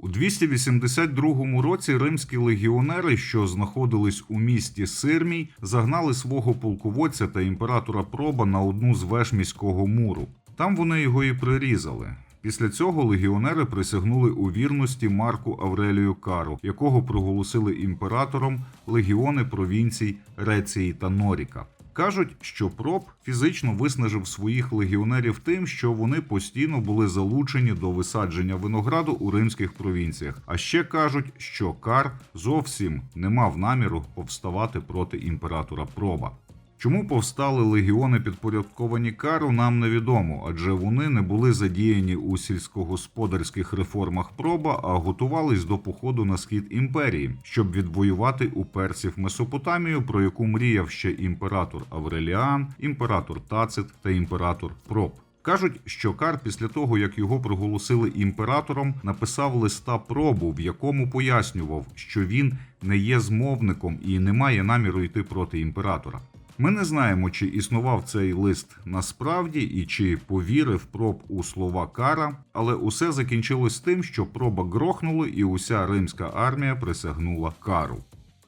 У 282 році римські легіонери, що знаходились у місті Сирмій, загнали свого полководця та імператора Проба на одну з веж міського муру. Там вони його і прирізали. Після цього легіонери присягнули у вірності Марку Аврелію Кару, якого проголосили імператором легіони провінцій Реції та Норіка. Кажуть, що проб фізично виснажив своїх легіонерів тим, що вони постійно були залучені до висадження винограду у римських провінціях. А ще кажуть, що Кар зовсім не мав наміру повставати проти імператора Проба. Чому повстали легіони підпорядковані кару, нам невідомо, адже вони не були задіяні у сільськогосподарських реформах проба, а готувались до походу на схід імперії, щоб відвоювати у персів Месопотамію, про яку мріяв ще імператор Авреліан, імператор Тацит та імператор Проб. Кажуть, що Кар після того, як його проголосили імператором, написав листа пробу, в якому пояснював, що він не є змовником і не має наміру йти проти імператора. Ми не знаємо, чи існував цей лист насправді і чи повірив проб у слова Кара, але усе закінчилось тим, що проба грохнули, і уся римська армія присягнула кару.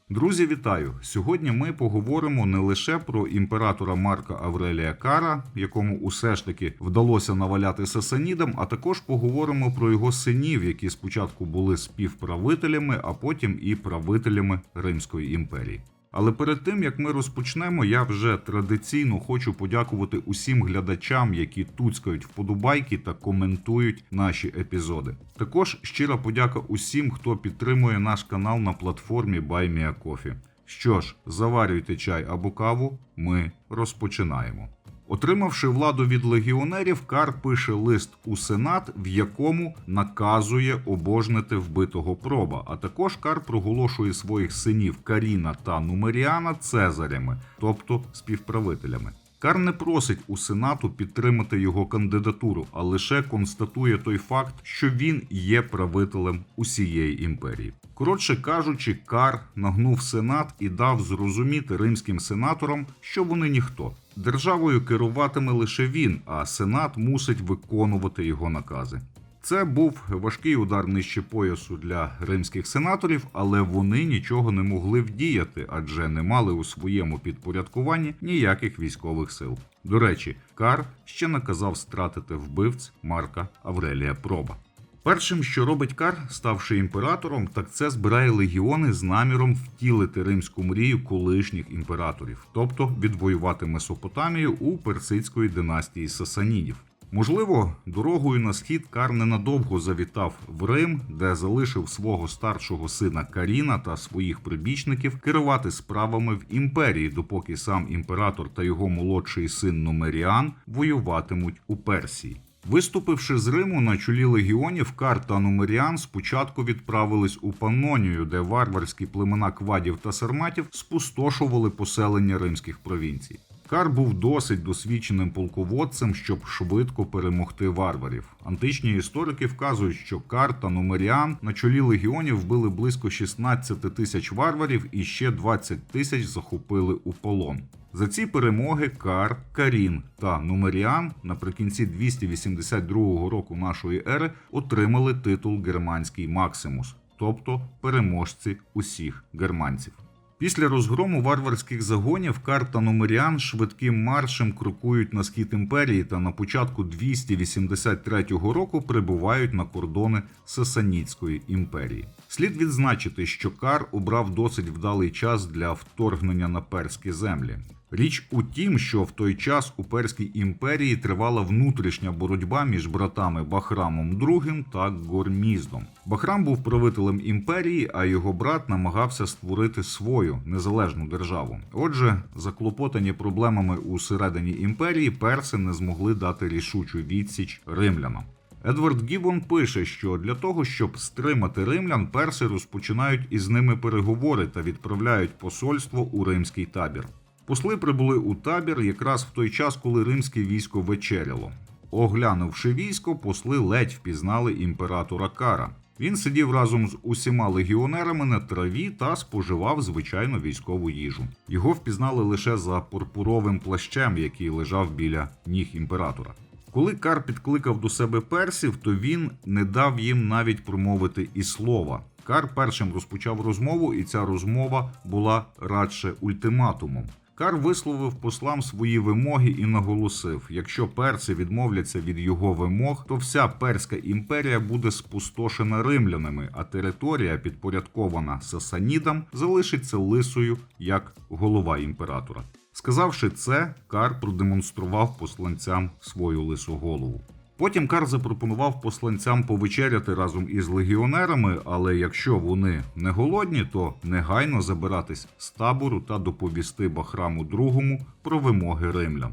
Друзі, вітаю! Сьогодні ми поговоримо не лише про імператора Марка Аврелія Кара, якому усе ж таки вдалося наваляти сасанідам, а також поговоримо про його синів, які спочатку були співправителями, а потім і правителями Римської імперії. Але перед тим як ми розпочнемо, я вже традиційно хочу подякувати усім глядачам, які туцькають вподобайки та коментують наші епізоди. Також щира подяка усім, хто підтримує наш канал на платформі BuyMeACoffee. Що ж, заварюйте чай або каву, ми розпочинаємо. Отримавши владу від легіонерів, Кар пише лист у сенат, в якому наказує обожнити вбитого проба. А також Кар проголошує своїх синів Каріна та Нумеріана цезарями, тобто співправителями. Кар не просить у сенату підтримати його кандидатуру, а лише констатує той факт, що він є правителем усієї імперії. Коротше кажучи, Кар нагнув сенат і дав зрозуміти римським сенаторам, що вони ніхто. Державою керуватиме лише він, а сенат мусить виконувати його накази. Це був важкий удар нижче поясу для римських сенаторів, але вони нічого не могли вдіяти, адже не мали у своєму підпорядкуванні ніяких військових сил. До речі, Кар ще наказав стратити вбивць Марка Аврелія Проба. Першим, що робить Кар, ставши імператором, так це збирає легіони з наміром втілити римську мрію колишніх імператорів, тобто відвоювати Месопотамію у персидської династії Сасанідів. Можливо, дорогою на схід Кар ненадовго завітав в Рим, де залишив свого старшого сина Каріна та своїх прибічників керувати справами в імперії, допоки сам імператор та його молодший син Нумеріан воюватимуть у Персії. Виступивши з Риму на чолі легіонів, Кар та Нумеріан спочатку відправились у Панонію, де варварські племена квадів та сарматів спустошували поселення римських провінцій. Кар був досить досвідченим полководцем, щоб швидко перемогти варварів. Античні історики вказують, що Кар та Нумеріан на чолі легіонів вбили близько 16 тисяч варварів і ще 20 тисяч захопили у полон. За ці перемоги Кар, Карін та Нумеріан наприкінці 282 року нашої ери отримали титул Германський Максимус, тобто переможці усіх германців. Після розгрому варварських загонів Кар та Нумеріан швидким маршем крокують на схід імперії та на початку 283 року прибувають на кордони Сасанітської імперії. Слід відзначити, що Кар обрав досить вдалий час для вторгнення на перські землі. Річ у тім, що в той час у Перській імперії тривала внутрішня боротьба між братами Бахрамом II та Горміздом. Бахрам був правителем імперії, а його брат намагався створити свою незалежну державу. Отже, заклопотані проблемами у середині імперії, перси не змогли дати рішучу відсіч римлянам. Едвард Гіббон пише, що для того, щоб стримати римлян, перси розпочинають із ними переговори та відправляють посольство у римський табір. Посли прибули у табір якраз в той час, коли римське військо вечеряло. Оглянувши військо, посли ледь впізнали імператора Кара. Він сидів разом з усіма легіонерами на траві та споживав звичайну військову їжу. Його впізнали лише за пурпуровим плащем, який лежав біля ніг імператора. Коли Кар підкликав до себе персів, то він не дав їм навіть промовити і слова. Кар першим розпочав розмову, і ця розмова була радше ультиматумом. Кар висловив послам свої вимоги і наголосив: якщо перси відмовляться від його вимог, то вся перська імперія буде спустошена римлянами, а територія, підпорядкована сасанідам, залишиться лисою як голова імператора. Сказавши це, Кар продемонстрував посланцям свою лису голову. Потім Кар запропонував посланцям повечеряти разом із легіонерами, але якщо вони не голодні, то негайно забиратись з табору та доповісти Бахраму II про вимоги римлян.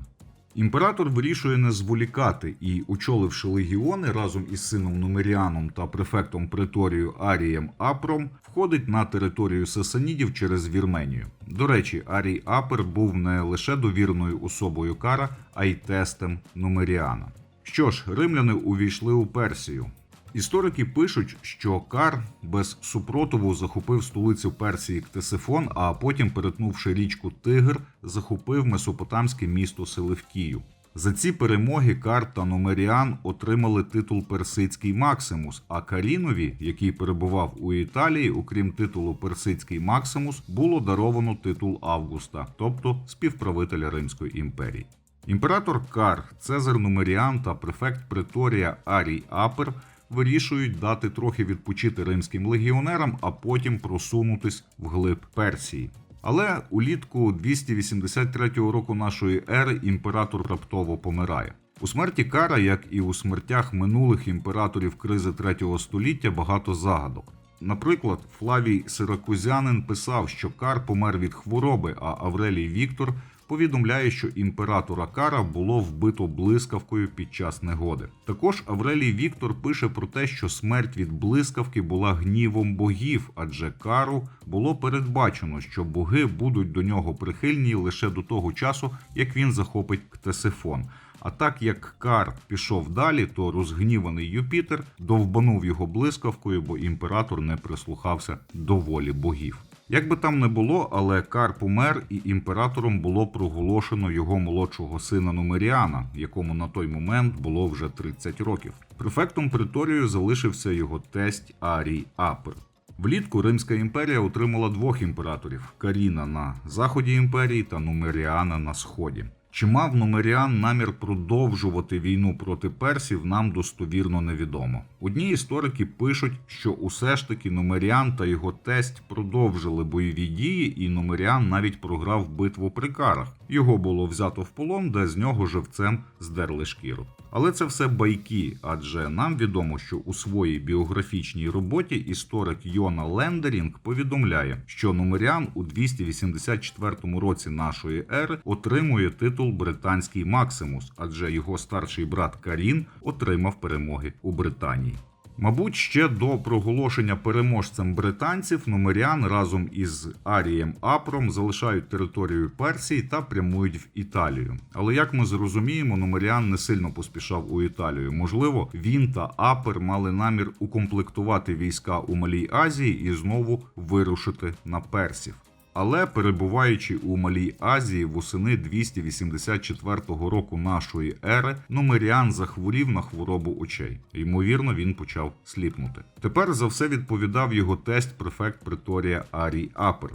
Імператор вирішує не зволікати і, очоливши легіони разом із сином Нумеріаном та префектом преторію Арієм Апром, входить на територію Сасанідів через Вірменію. До речі, Арій Апер був не лише довірною особою Кара, а й тестем Нумеріана. Що ж, римляни увійшли у Персію. Історики пишуть, що Кар без супротиву захопив столицю Персії Ктесифон, а потім, перетнувши річку Тигр, захопив месопотамське місто Селевкію. За ці перемоги Кар та Номеріан отримали титул Персидський Максимус, а Карінові, який перебував у Італії, окрім титулу Персидський Максимус, було даровано титул Августа, тобто співправителя Римської імперії. Імператор Кар, Цезар Нумеріан та префект Преторія Арій Апер вирішують дати трохи відпочити римським легіонерам, а потім просунутись вглиб Персії. Але улітку 283 року нашої ери імператор раптово помирає. У смерті Кара, як і у смертях минулих імператорів кризи 3 століття, багато загадок. Наприклад, Флавій Сиракузянин писав, що Кар помер від хвороби, а Аврелій Віктор повідомляє, що імператора Кара було вбито блискавкою під час негоди. Також Аврелій Віктор пише про те, що смерть від блискавки була гнівом богів, адже Кару було передбачено, що боги будуть до нього прихильні лише до того часу, як він захопить Ктесифон. А так як Кар пішов далі, то розгніваний Юпітер довбанув його блискавкою, бо імператор не прислухався до волі богів. Як би там не було, але Кар помер, і імператором було проголошено його молодшого сина Нумеріана, якому на той момент було вже 30 років. Префектом приторію залишився його тесть Арій Апер. Влітку Римська імперія отримала двох імператорів: Каріна на заході імперії та Нумеріана на сході. Чи мав Нумеріан намір продовжувати війну проти персів, нам достовірно невідомо. Одні історики пишуть, що усе ж таки Нумеріан та його тесть продовжили бойові дії, і Нумеріан навіть програв битву при карах. Його було взято в полон, де з нього живцем здерли шкіру. Але це все байки, адже нам відомо, що у своїй біографічній роботі історик Йона Лендерінг повідомляє, що Нумеріан у 284 році нашої ери отримує титул Британський Максимус, адже його старший брат Карін отримав перемоги у Британії. Мабуть, ще до проголошення переможцем британців Нумеріан разом із Арієм Апром залишають територію Персії та прямують в Італію. Але як ми зрозуміємо, Нумеріан не сильно поспішав у Італію. Можливо, він та Апер мали намір укомплектувати війська у Малій Азії і знову вирушити на персів. Але перебуваючи у Малій Азії восени 284 року нашої ери, Нумеріан захворів на хворобу очей. Ймовірно, він почав сліпнути. Тепер за все відповідав його тесть префект Приторія Арій Апер.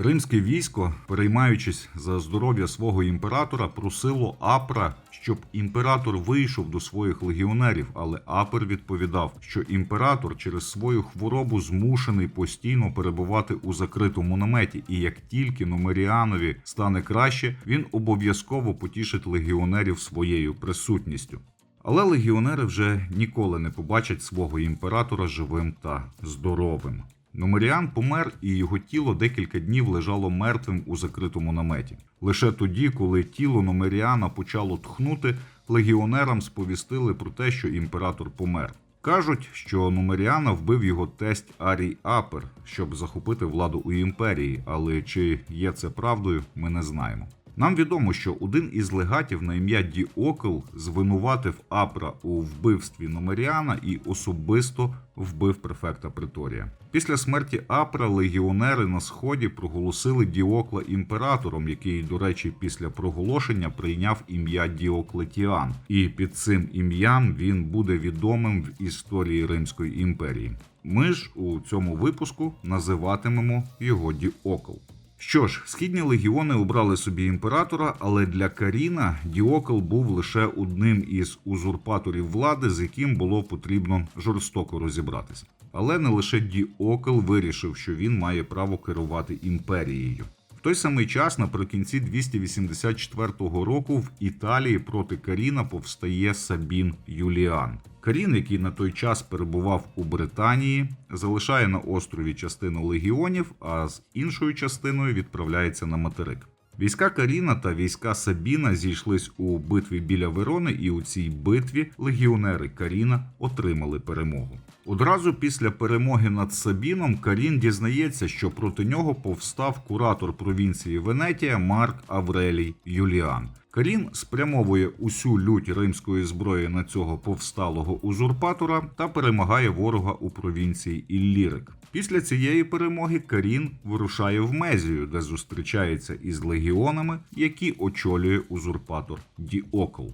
Римське військо, переймаючись за здоров'я свого імператора, просило Апра, щоб імператор вийшов до своїх легіонерів, але Апер відповідав, що імператор через свою хворобу змушений постійно перебувати у закритому наметі, і як тільки Номеріанові стане краще, він обов'язково потішить легіонерів своєю присутністю. Але легіонери вже ніколи не побачать свого імператора живим та здоровим. Номеріан помер, і його тіло декілька днів лежало мертвим у закритому наметі. Лише тоді, коли тіло Номеріана почало тхнути, легіонерам сповістили про те, що імператор помер. Кажуть, що Номеріана вбив його тесть Арій Апер, щоб захопити владу у імперії, але чи є це правдою, ми не знаємо. Нам відомо, що один із легатів на ім'я Діокл звинуватив Апра у вбивстві Номеріана і особисто вбив префекта Приторія. Після смерті Апра легіонери на сході проголосили Діокла імператором, який, до речі, після проголошення прийняв ім'я Діоклетіан, і під цим ім'ям він буде відомим в історії Римської імперії. Ми ж у цьому випуску називатимемо його Діокл. Що ж, східні легіони обрали собі імператора, але для Каріна Діокл був лише одним із узурпаторів влади, з яким було потрібно жорстоко розібратися. Але не лише Діокл вирішив, що він має право керувати імперією. В той самий час, наприкінці 284 року, в Італії проти Каріна повстає Сабін Юліан. Карін, який на той час перебував у Британії, залишає на острові частину легіонів, а з іншою частиною відправляється на материк. Війська Каріна та війська Сабіна зійшлись у битві біля Верони, і у цій битві легіонери Каріна отримали перемогу. Одразу після перемоги над Сабіном Карін дізнається, що проти нього повстав куратор провінції Венетія Марк Аврелій Юліан. Карін спрямовує усю лють римської зброї на цього повсталого узурпатора та перемагає ворога у провінції Іллірик. Після цієї перемоги Карін вирушає в Мезію, де зустрічається із легіонами, які очолює узурпатор Діокл.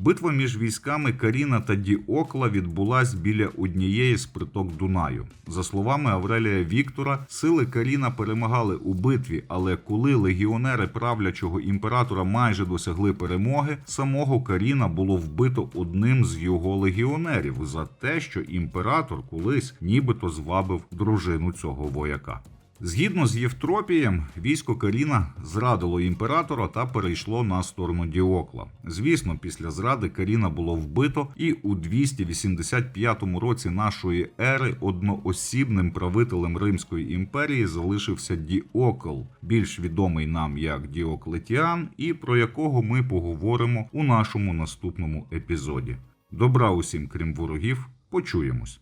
Битва між військами Каріна та Діокла відбулась біля однієї з приток Дунаю. За словами Аврелія Віктора, сили Каріна перемагали у битві, але коли легіонери правлячого імператора майже досягли перемоги, самого Каріна було вбито одним з його легіонерів за те, що імператор колись нібито звабив дружину цього вояка. Згідно з Євтропієм, військо Каріна зрадило імператора та перейшло на сторону Діокла. Звісно, після зради Каріна було вбито, і у 285 році нашої ери одноосібним правителем Римської імперії залишився Діокл, більш відомий нам як Діоклетіан, і про якого ми поговоримо у нашому наступному епізоді. Добра усім, крім ворогів, почуємось.